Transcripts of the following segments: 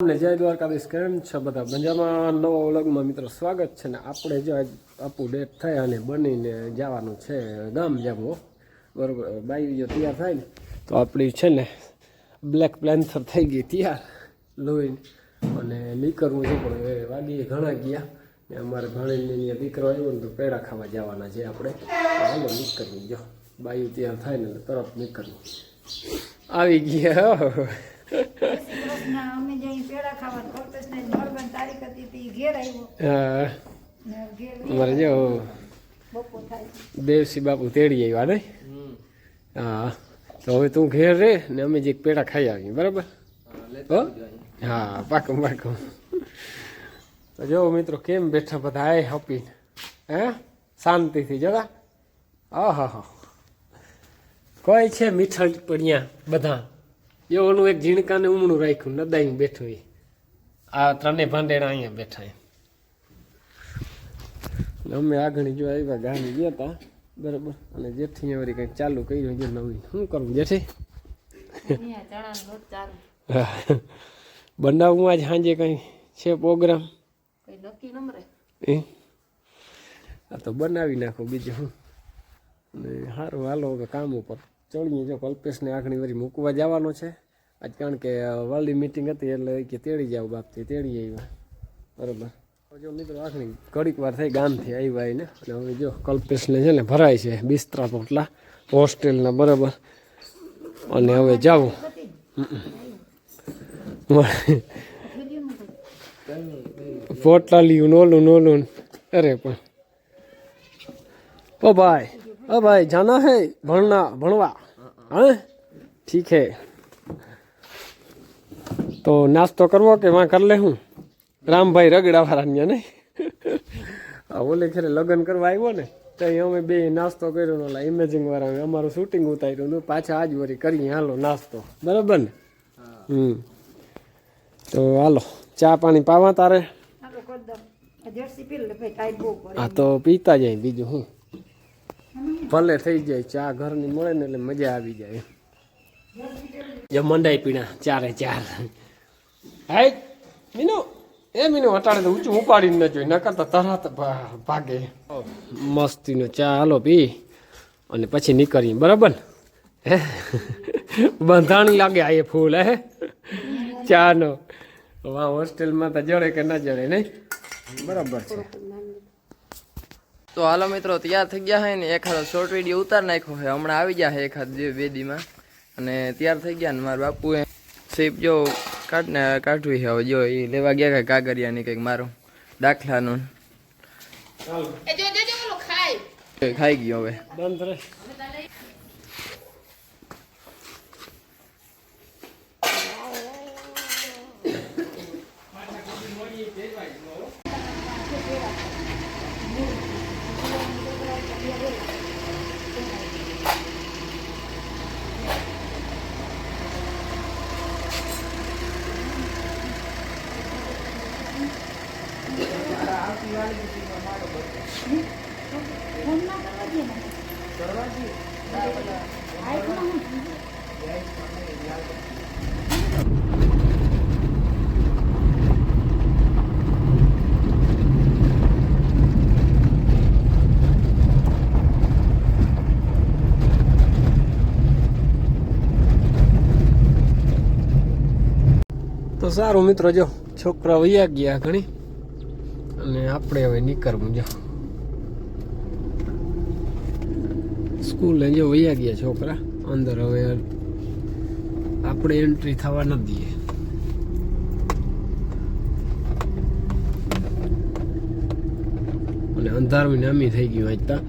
તમને જય દ્વારકાધીશ કેમ છે બધા? મજામાં? નવા વ્લોગમાં મિત્રો સ્વાગત છે ને આપણે જો આજ ડેટ થાય અને બનીને જવાનું છે ગામ જવું બરોબર, બાઈ જો તૈયાર થાય ને, તો આપણી છે ને બ્લેક પ્લેન્થર થઈ ગઈ તૈયાર, લોહીને. અને નીકળવું છે પણ એ વાગીએ ઘણા ગયા. ને અમારે ભણીને દીકરો આવ્યો ને તો પેડા ખાવા જવાના છે આપણે. હાલો નીકળવું જો. બાઈ તૈયાર થાય ને તરત નીકળવું આવી ગયા પેડા ખાવા કલ્પેશને મળવાની તારીખ હતી તે ઘેર આવ્યો. હા. અમારે જો દેવસી બાપુ તેડી આવ્યા ને? હા. તો હવે તું ઘેર રે ને અમે જે પેડા ખાઈ આવીએ બરાબર? હો હા? પાકું પાકું. તો જો મિત્રો કેમ બેઠા બધા? આય હપી. હે? શાંતિથી જરા? હા હા. હા કોઈ છે મીઠળ પડ્યા બધા? જો એક ઝીણકાને ઉમણું રાખ્યું નદાઈ બેઠું એ આ ત્રણે ભાંડેડા અહીંયા બેઠા અમે આગળ જો આવ્યા ગામે ગયા હતા બરાબર? અને જેઠી વળી કંઈક ચાલુ કર્યું છે નવી. શું કરવું જેઠી? બનાવવું આજ સાંજે કંઈ છે પ્રોગ્રામ? કઈ નક્કી નંબરે એ? આ તો બનાવી નાખો બીજું હું અને સારું હાલો હવે કામ ઉપર ચડીએ જો કલ્પેશને આગળ વળી મૂકવા જવાનો છે. આજ કારણ કે વર્લ્ડ મિટિંગ હતી એટલે કે તેડી જાવ બાપથી તેડી આવ્યા. બરાબર. જો મિત્રો આખરી ઘડીક વાર થઈ ગામથી આવ્યા એને. અને હવે જો કલ્પેશને છે ને ભરાય છે બિસ્તરા પોટલા હોસ્ટેલના બરાબર. અને હવે જાવું. પોટલા લીયું નોલું નોલું. અરે પણ. ઓ ભાઈ ઓ ભાઈ, જાના હે ભણના, ભણવા? હા? ઠીક હે. તો નાસ્તો કરવો કે વાં કરી લે હું રામભાઈ રગડા વાળા ને આ ઓલે ખેરે લગ્ન કરવા આવ્યો ને તો અમે બે નાસ્તો કર્યો ઓલા ઇમેજિંગ વાળા અમારું શૂટિંગ ઉતાર્યું હતું પાછા આજ વરી કરીએ હાલો નાસ્તો. બરાબર ને? હમ. તો હાલો, ચા પાણી પાવા તારે? હા તો પીતા જાય બીજું શું ભલે થઈ જાય, ચા ઘરની મળે ને એટલે મજા આવી જાય. મંડાઈ પીણા, ચારે ચાર. હાય. મીનુ. એ મીનુ અટાડે તો ઊંચું ઉપાડીને ન જોઈ, નકર તો તરત ભાગે. મસ્તીનો ચા, હાલો પી. અને પછી નીકળીએ, બરાબર? હે? બંધાણી લાગે આ એ ફૂલ, હે? ચાનો. વાહ, હોસ્ટેલમાં તો જડે કે ના જડે, નહીં? બરાબર છે. તો હાલો મિત્રો, તૈયાર થઈ ગયા હે ને, એખાદો શોર્ટ વીડિયો ઉતાર નાખ્યો હે. હમણાં આવી ગયા હે એખાદ બે બે દીમાં અને તૈયાર થઈ ગયા ને મારા બાપુએ. સીપ જો કાઢ ને કાઢવી છે હવે. જો એ લેવા ગયા કે કાગરિયાની કંઈક મારું દાખલાનું. એ ખાઈ ગયો હવે. બંધ રહે. તો સારું મિત્રો જો છોકરા વૈયા ગયા ઘણી. અને આપણે હવે નીકળવું, જો. સ્કૂલે જો વૈયા ગયા છોકરા, અંદર હવે આપણે એન્ટ્રી થવા ન દઈએ. અને અંધારું નામી થઈ ગયું આજ તા.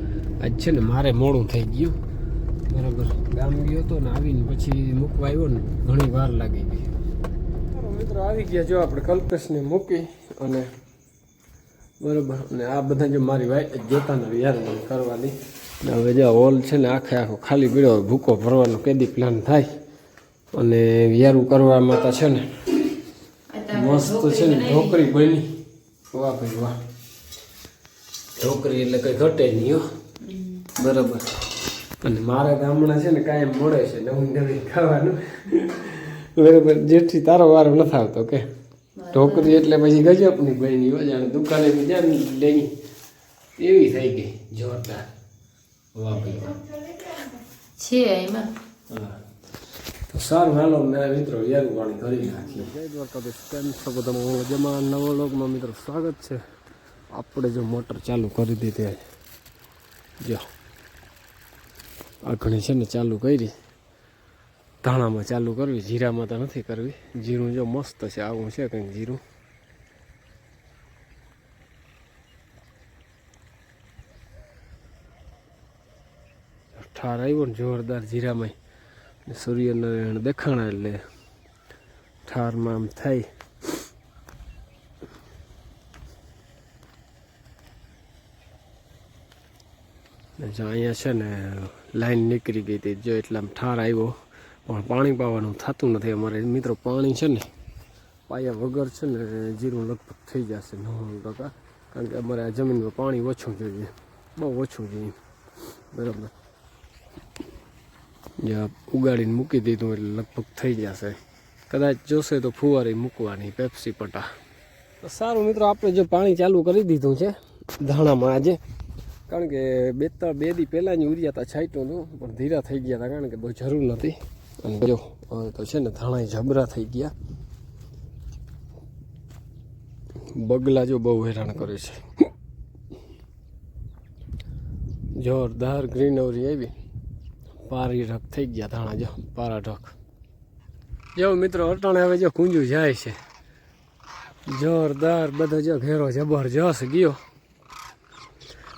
આજ છે ને મારે મોડું થઈ ગયું. બરાબર. ગામ ગયો હતો ને આવીને પછી મૂકવા આવ્યો ને, ઘણી વાર લાગી ગઈ. મિત્રો, આવી ગયા જો આપણે કલ્પેશને મૂકી અને બરોબર. અને આ બધા જો મારી વાઈટ જોતા ને યાર કરવાની. ને હવે જે હોલ છે ને આખે આખો ખાલી પીડ્યો હોય ભૂકો ભરવાનો કેદી પ્લાન થાય. અને વિયારું કરવામાં તો છે ને મસ્ત છે ને ઢોકરી બની. વાહ ભાઈ વાહ. ઢોકરી એટલે કઈ ઘટે નહીં હો. બરાબર. અને મારે હમણાં છે ને કાયમ મળે છે નવું નવી ખાવાનું. બરાબર. જેથી તારો વારો નથી આવતો કે. ઢોકરી એટલે પછી ગજબની બની. હોય દુકાને બી લેની એવી થઈ ગઈ જોરદાર. છે એમાં. તો સારું હાલો મેં મિત્રો યારું પાણી કરી નાખીએ. જય દ્વારકાધીશ. કેમ છો બધા મજામાં. નવો લોકમાં મિત્રો સ્વાગત છે. આપણે જો મોટર ચાલુ કરી દીધી જો. આ ઘણી છે ને ચાલુ કરી. ધાણામાં ચાલુ કરવી, જીરામાં તો નથી કરવી. જીરું જો મસ્ત છે, આવું છે કંઈક જીરું. ઠાર આવ્યો ને જોરદાર જીરામાં. સૂર્યનારાયણ દેખાણા એટલે ઠારમાં આમ થાય. અહીંયા છે ને લાઈન નીકળી ગઈ હતી, જો એટલા આમ ઠાર આવ્યો. પણ પાણી પાવાનું થતું નથી. અમારે મિત્રો પાણી છે ને, પાયા વગર છે ને જીરું લગભગ થઈ જશે. નવ્વાણું ટકા કારણ કે અમારે આ જમીનમાં પાણી ઓછું જોઈએ. બહુ ઓછું જોઈએ. બરાબર. જ્યાં ઉગાડીને મૂકી દીધું એટલે લગભગ થઈ જશે. કદાચ જોશે તો ફુવારી મૂકવાની, પેપ્સી પટા. સારું મિત્રો, આપણે જો પાણી ચાલુ કરી દીધું છે, ધાણામાં આજે. કારણ કે બે ત્રણ બે દી પહેલાં જ ઉરિયા હતા છાંટ્યું હતું, પણ ધીરા થઈ ગયા હતા કારણ કે બહુ જરૂર નથી. અને જો, હવે તો છે ને ધાણા જબરા થઈ ગયા. બગલા જો બહુ હેરાન કરે છે. જોરદાર ગ્રીનરી આવી. પારી ઢક થઈ ગયા ધાણા જો, પારા ઢક. જો મિત્રો, અટાણે હવે જો કુંજું જાય છે. જોરદાર બધો જો ઘેરો જબરજસ્ત ગયો.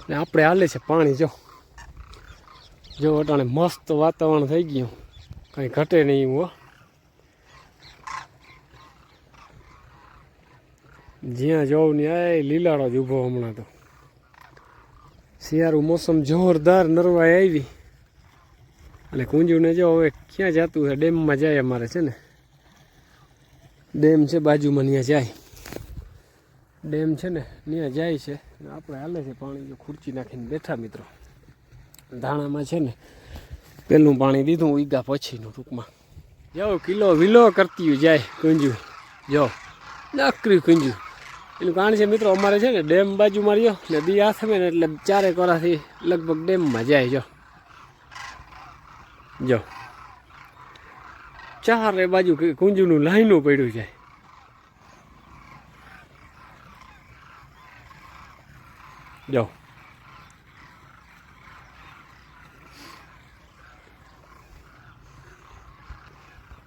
ને આપણે હાલે છે પાણી જો. જો અટાણે મસ્ત વાતાવરણ થઈ ગયું. કંઈ ઘટે નહીં હો. જ્યાં જાઉં ને આ લીલાડો જ ઊભો હમણાં તો. શિયાળું મોસમ જોરદાર નરવાઈ આવી. અને કુંજુને જો હવે ક્યાં જતું છે ડેમમાં જાય અમારે છે ને. ડેમ છે બાજુમાં ત્યાં જાય. ડેમ છે ને ત્યાં જાય છે. આપણે હાલે છે પાણી જો ખુરચી નાખીને બેઠા મિત્રો. ધાણામાં છે ને પેલું પાણી દીધું ઈગા પછીનું ટૂંકમાં. જો કિલો વિલો કરતી જાય, કુંજુ. જો નકરી કુંજુ. એનું કારણ છે, મિત્રો, અમારે છે ને, ડેમ બાજુમાં રહ્યો, ને દી આથમે ને એટલે ચારે કોરાથી લગભગ ડેમમાં જાય જો જો ચારે બાજુ કુંજુનું લાઈનું પડ્યું જાય. જો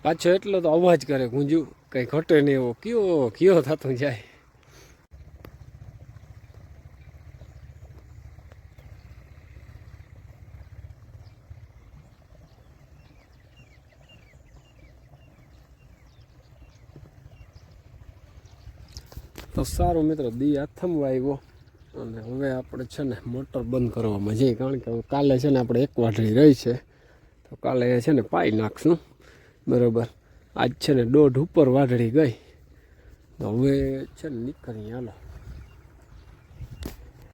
પાછો એટલો તો અવાજ કરે, ગુંજુ, કંઈ ઘટે નહીં એવો. કયો કયો થતું જાય? તો સારો મિત્ર, દી આથમવા આવ્યો. અને હવે આપણે છે ને મોટર બંધ કરવામાં જઈએ, કારણ કે કાલે છે ને આપણે એક વાઢળી રહી છે. તો કાલે છે ને પાઈ નાખશું. બરાબર. આજ છે ને દોઢ ઉપર વાઢળી ગઈ. તો હવે છે ને નીકળી હાલો.